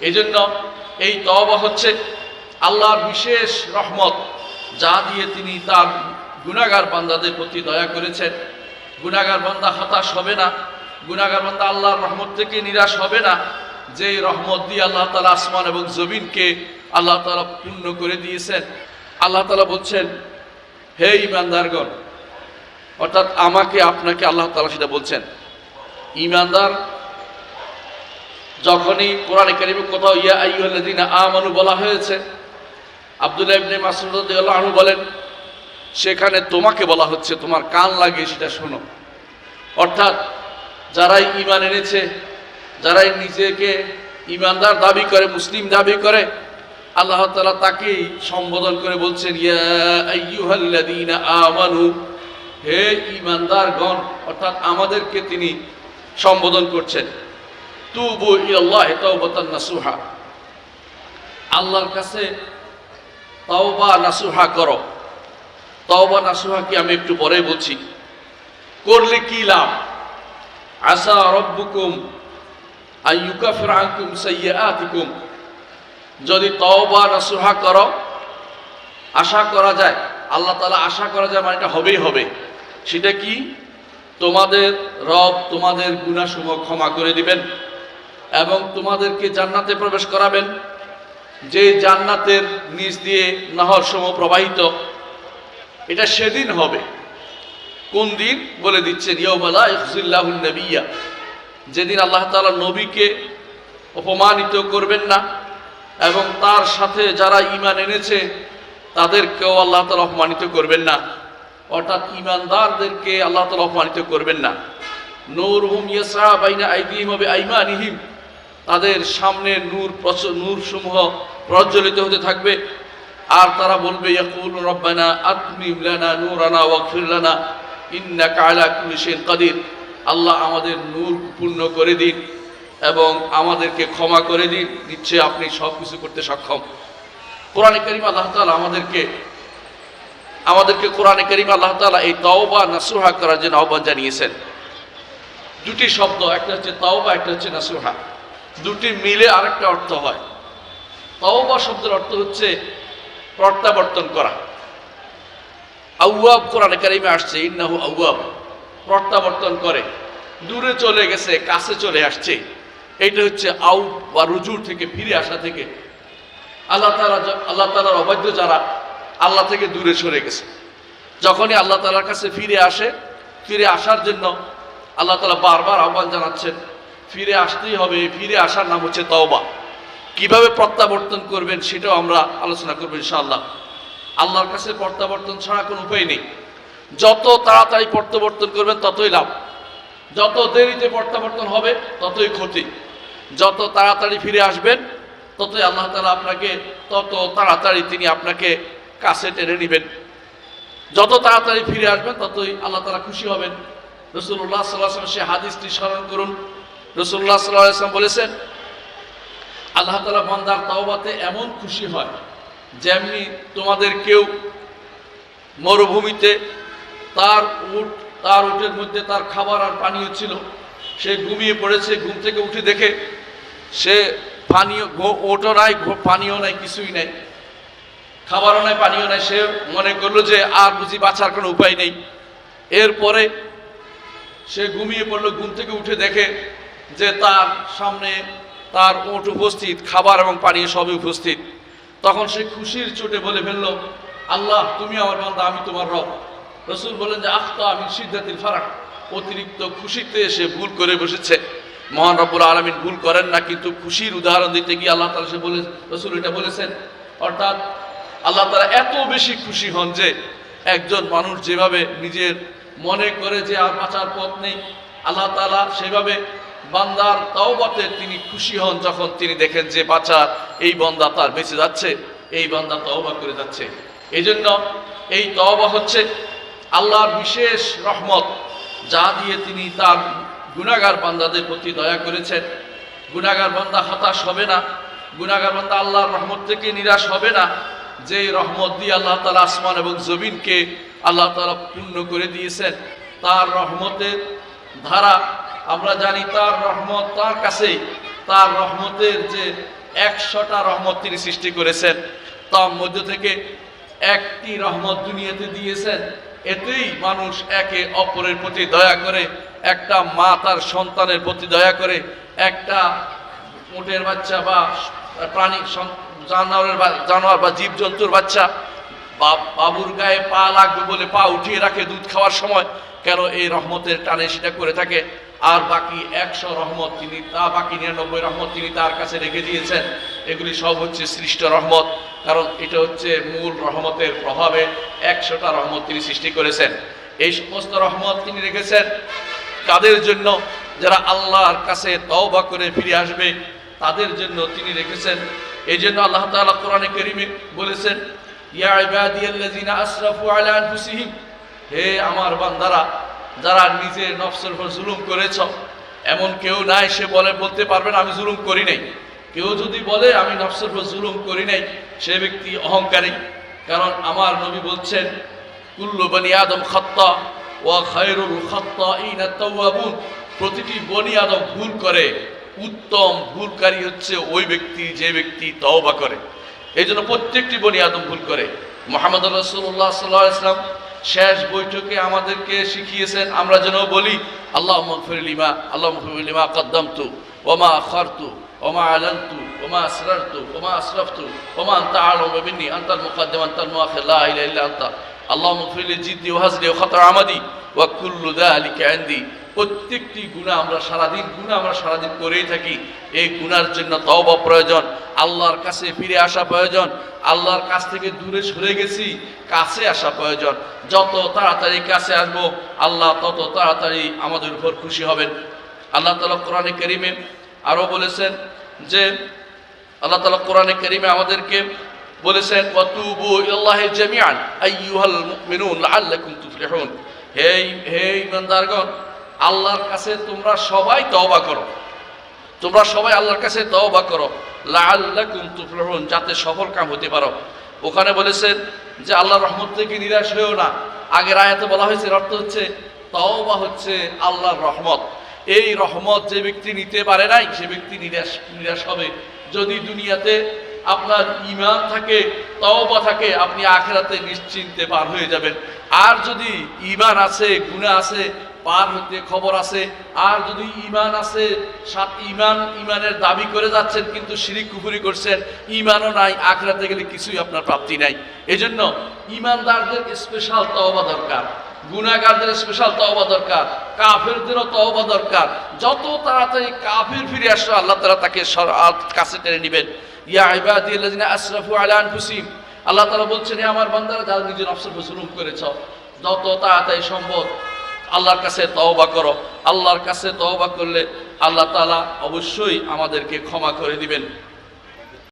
এই জন্য এই তওবা হচ্ছে আল্লাহর বিশেষ রহমত, যা দিয়ে তিনি তার গুনাগার বান্দাদের প্রতি দয়া করেছেন। গুনাগার বান্দা হতাশ হবে না গুনাগার বান্দা আল্লাহর রহমত থেকে নিরাশ হবে না। যে রহমত দিয়ে আল্লাহ তালা আসমান এবং জমিনকে আল্লাহ তালা পূর্ণ করে দিয়েছেন। আল্লাহ তালা বলছেন, হে ইমানদারগণ অর্থাৎ আমাকে আপনাকে আল্লাহ তালা সেটা বলছেন। ইমানদার যখনই কোরআন কারিমে কোথাও, ইয়া আইয়ুহাল্লাযীনা আমানু বলা হয়েছে, আব্দুল্লাহ ইবনে মাসউদ রাদিয়াল্লাহু বলেন, সেখানে তোমাকে বলা হচ্ছে, তোমার কান লাগিয়ে সেটা শোনো। অর্থাৎ যারাই ঈমান এনেছে, যারাই নিজেকে ঈমানদার দাবি করে, মুসলিম দাবি করে, আল্লাহ তাআলা তাকেই সম্বোধন করে বলছেন, ইয়া আমানু, হে ঈমানদারগণ, অর্থাৎ আমাদেরকে তিনি সম্বোধন করছেন। তুবু ইলাল্লাহি তাওবাতান নাসুহা। আল্লাহর কাছে তাওবা নাসুহা করো। তাওবা নাসুহা কি আমি একটু পরে বলছি। করলে কি লাভ? আসা রব্বুকুম আইয়ুকাফির আনকুম সাইয়্যাতিকুম। যদি তওবা নাসুহা করো, আশা করা যায়, আল্লাহ তাআলা আশা করা যায় মানে এটা হবেই হবে। সেটা কি? তোমাদের রব তোমাদের গুনাহসমূহ ক্ষমা করে দিবেন। এবং তোমাদেরকে জান্নাতে প্রবেশ করাবেন। যে জান্নাতের নিচ দিয়ে নহর সমূহ প্রবাহিত, এটা সেদিন হবে। কোন দিন? বলে দিচ্ছেন ইয়মালা ইফজুল্লাহুল নবিয়া। যেদিন আল্লাহ তাআলা নবীকে অপমানিত করবেন না, এবং তার সাথে যারা ঈমান এনেছে, তাদেরকেও আল্লাহ তাআলা অপমানিত করবেন না। অর্থাৎ ঈমানদারদেরকে আল্লাহ তাআলা অপমানিত করবেন না। নূরহুম ইয়াসা বাইনা আইদিহিম ওয়া বিআইমানিহিম। তাদের সামনে নূর নূর সমূহ প্রজ্বলিত হতে থাকবে। আর তারা বলবে আল্লাহ আমাদের নূর পূর্ণ করে দিন এবং আমাদেরকে ক্ষমা করে দিন। নিশ্চয়ই আপনি সব কিছু করতে সক্ষম। কোরআনে করিম আল্লাহ তাআলা আমাদেরকে আমাদেরকে কোরআনে করিম আল্লাহ তাআলা এই তওবা নাসুহা করার জন্য আহ্বান জানিয়েছেন। দুটি শব্দ, একটা হচ্ছে তাওবা, একটা হচ্ছে নাসুহা। দুটি মিলে আরেকটা অর্থ হয়। তাওবা শব্দের অর্থ হচ্ছে প্রত্যাবর্তন করা। আউয়াব কোরআনে কারিমে আসছে, ইন্নাহু আউয়াব। প্রত্যাবর্তন করে। দূরে চলে গেছে, কাছে চলে আসছে। এটা হচ্ছে আউ বা রুজুর থেকে ফিরে আসা থেকে। আল্লাহ তালা আল্লাহ তালার অবাধ্য যারা, আল্লাহ থেকে দূরে সরে গেছে। যখনই আল্লাহ তালার কাছে ফিরে আসে, ফিরে আসার জন্য আল্লাহ তালা বারবার আহ্বান জানাচ্ছেন ফিরে আসতেই হবে, ফিরে আসার নাম হচ্ছে তওবা। কীভাবে প্রত্যাবর্তন করবেন সেটাও আমরা আলোচনা করব ইনশাআল্লাহ। আল্লাহর কাছে প্রত্যাবর্তন ছাড়া কোনো উপায় নেই। যত তাড়াতাড়ি প্রত্যাবর্তন করবেন ততই লাভ। যত দেরিতে প্রত্যাবর্তন হবে ততই ক্ষতি। যত তাড়াতাড়ি ফিরে আসবেন ততই আল্লাহ তালা আপনাকে, তত তাড়াতাড়ি তিনি আপনাকে কাছে টেনে নেবেন। যত তাড়াতাড়ি ফিরে আসবেন ততই আল্লাহ তালা খুশি হবেন। রসুল্লাহ সাল্লাহ সে হাদিসটি স্মরণ করুন। রসুল্লাহ সাল্লাম বলেছেন, আল্লাহ তালা বন্দার তাওবাতে এমন খুশি হয় যেমনি তোমাদের কেউ মরুভূমিতে তার উট, তার উটের মধ্যে তার খাবার আর পানীয় ছিল, সে ঘুমিয়ে পড়েছে, ঘুম থেকে উঠে দেখে সে পানীয় ওটও নাই পানীয় নাই, কিছুই নাই, খাবারও নাই পানীয় নাই, সে মনে করল যে আর বুঝি বাঁচার কোনো উপায় নেই। এরপরে সে ঘুমিয়ে পড়ল, ঘুম থেকে উঠে দেখে যে তার সামনে তার ওট উপস্থিত, খাবার এবং পানি সবই উপস্থিত। তখন সে খুশির চোটে বলে ফেলল, আল্লাহ, তুমি আমার বান্দা, আমি তোমার রব। রসুল বলেন যে, আখতা আমি সিদ্ধাতির ফারাক। অতিরিক্ত খুশিতে সে ভুল করে বসেছে। মহান রব্বুল আলমিন ভুল করেন না, কিন্তু খুশির উদাহরণ দিতে গিয়ে আল্লাহ তালা সে বলে, রসুল এটা বলেছেন। অর্থাৎ আল্লাহ তালা এত বেশি খুশি হন যে, একজন মানুষ যেভাবে নিজের মনে করে যে আর বাঁচার পথ নেই, আল্লাহ তালা সেভাবে বান্দার তাওবাতে তিনি খুশি হন যখন তিনি দেখেন যে বাচ্চা এই বন্দা তার বেঁচে যাচ্ছে, এই বান্দা তওবা করে যাচ্ছে। এই জন্য এই তওবা হচ্ছে আল্লাহর বিশেষ রহমত, যা দিয়ে তিনি তার গুনাগার বান্দাদের প্রতি দয়া করেছেন। গুনাগার বান্দা হতাশ হবে না গুনাগার বান্দা আল্লাহর রহমত থেকে নিরাশ হবে না। যে রহমত দিয়ে আল্লাহ তালা আসমান এবং জমিনকে আল্লাহ তালা পূর্ণ করে দিয়েছেন, তার রহমতের ধারা আমরা জানি তার রহমত তার কাছেই। তার রহমতের যে একশোটা রহমত তিনি সৃষ্টি করেছেন, তার মধ্য থেকে একটি রহমত দুনিয়াতে দিয়েছেন। এতেই মানুষ একে অপরের প্রতি দয়া করে, একটা মা তার সন্তানের প্রতি দয়া করে, একটা উটের বাচ্চা বা প্রাণী জানোয়ারের জানোয়ার বা জীবজন্তুর বাচ্চা বাবুর গায়ে পা লাগবে বলে পা উঠিয়ে রাখে দুধ খাওয়ার সময় কেন এই রহমতের টানে সেটা করে থাকে? আর বাকি একশো রহমত তিনি, তা বাকি নিরানব্বই রহমত তিনি তার কাছে রেখে দিয়েছেন। এগুলি সব হচ্ছে সৃষ্ট রহমত। কারণ এটা হচ্ছে মূল রহমতের প্রভাবে একশোটা রহমত তিনি সৃষ্টি করেছেন। এই সমস্ত রহমত তিনি রেখেছেন তাদের জন্য? যারা আল্লাহর কাছে তওবা করে ফিরে আসবে, তাদের জন্য তিনি রেখেছেন। এই জন্য আল্লাহ তাআলা কোরআনে কারীমে বলেছেন, ইয়া ইবাদিয়াল্লাযিনা আসরাফু আলা আনফুসিহিম হে আমার বান্দারা, যারা নিজের নফসের উপর জুলুম করেছ, এমন কেউ নাই, সে বলে, বলতে পারবে না, আমি জুলুম করি নাই। কেউ যদি বলে, আমি নফসের উপর জুলুম করি নাই, সে ব্যক্তি অহংকারী। কারণ আমার নবী বলছেন, কুল্লু বনি আদম খত্তা ওয়া খায়রুল খাত্তাইনা তাওয়াবুন। প্রতিটি বনি আদম ভুল করে। উত্তম ভুলকারী হচ্ছে ওই ব্যক্তি, যে ব্যক্তি তওবা করে। এই জন্য প্রত্যেকটি বনি আদম ভুল করে। মোহাম্মদ রসুল্লাহ সাল্লাহ ইসলাম শেষ বৈঠকে আমাদেরকে শিখিয়েছেন, আমরা যেন বলি, আল্লাহ মফিলিমা আল্লাহ মফিলিমা কদ্দমতু ওমা খরতু ওমা আলন্তু ওমা আসরারতু ওমা আসরফতু ওমা আন্তা আলম বিন্নি, আন্তাল মুকদ্দম, আন্তাল মুআখির, লা ইলাহা ইল্লা আন্তা, আল্লাহ মফিলি জিদ্দি ওয়া হাজরি ও খাতা আমাদি, ওয়া কুল্লু যালিকা ইনদি প্রত্যেকটি গুণা আমরা সারাদিন গুণা আমরা সারাদিন করেই থাকি। এই গুনার জন্য তওবা প্রয়োজন, আল্লাহর কাছে ফিরে আসা প্রয়োজন, আল্লাহর কাছ থেকে দূরে সরে গেছি, কাছে আসা প্রয়োজন। যত তাড়াতাড়ি কাছে আসব, আল্লাহ তত তাড়াতাড়ি আমাদের উপর খুশি হবেন। আল্লাহ তালা কোরআনে করিমে আরও বলেছেন যে, আল্লাহ তালা কোরআনে করিমে আমাদেরকে বলেছেন, ওয়াতুবু হে হে ইমানদারগণ আল্লাহর কাছে তোমরা সবাই তওবা করো। তোমরা সবাই আল্লাহর কাছে তওবা করো। লাআল্লাকুম তুফলিহুন, যাতে সফল কাম হতে পারো। ওখানে বলেছেন যে, আল্লাহর রহমত থেকে নিরাশ হয়েও না। আগের আয়াতে বলা হয়েছে অর্থ হচ্ছে তওবা হচ্ছে আল্লাহর রহমত। এই রহমত যে ব্যক্তি নিতে পারে নাই, সে ব্যক্তি নিরাশ নিরাশ হবে। যদি দুনিয়াতে আপনার ইমান থাকে, তওবা থাকে, আপনি আখেরাতে নিশ্চিন্তে পার হয়ে যাবেন। আর যদি ইমান আছে গুণা আছে পার হতে খবর আছে। আর যদি ইমান আছে, সাত ইমান ইমানের দাবি করে যাচ্ছেন, কিন্তু শিরিক কুফুরি করছেন ইমানও নাই, আখরাতে গেলে কিছুই আপনার প্রাপ্তি নাই। এজন্য ইমানদারদের স্পেশাল তওবা দরকার। গুণাগারদের স্পেশাল তওবা দরকার। কাফেরদেরও তওবা দরকার। যত তাড়াতাড়ি কাফের ফিরে আসলো আল্লাহ তাআলা তাকে কাছে টেনে নেবেন। ইয়া ইবাদিয়াল্লাযিনা আসরাফু আলা আনফুসিহিম আল্লাহ তাআলা বলছেন আমার বান্দারা, যারা নিজের নফসের উপর করেছ, যত তাড়াতাড়ি সম্ভব আল্লাহর কাছে তওবা করো। আল্লাহর কাছে তওবা করলে আল্লাহ তালা অবশ্যই আমাদেরকে ক্ষমা করে দিবেন।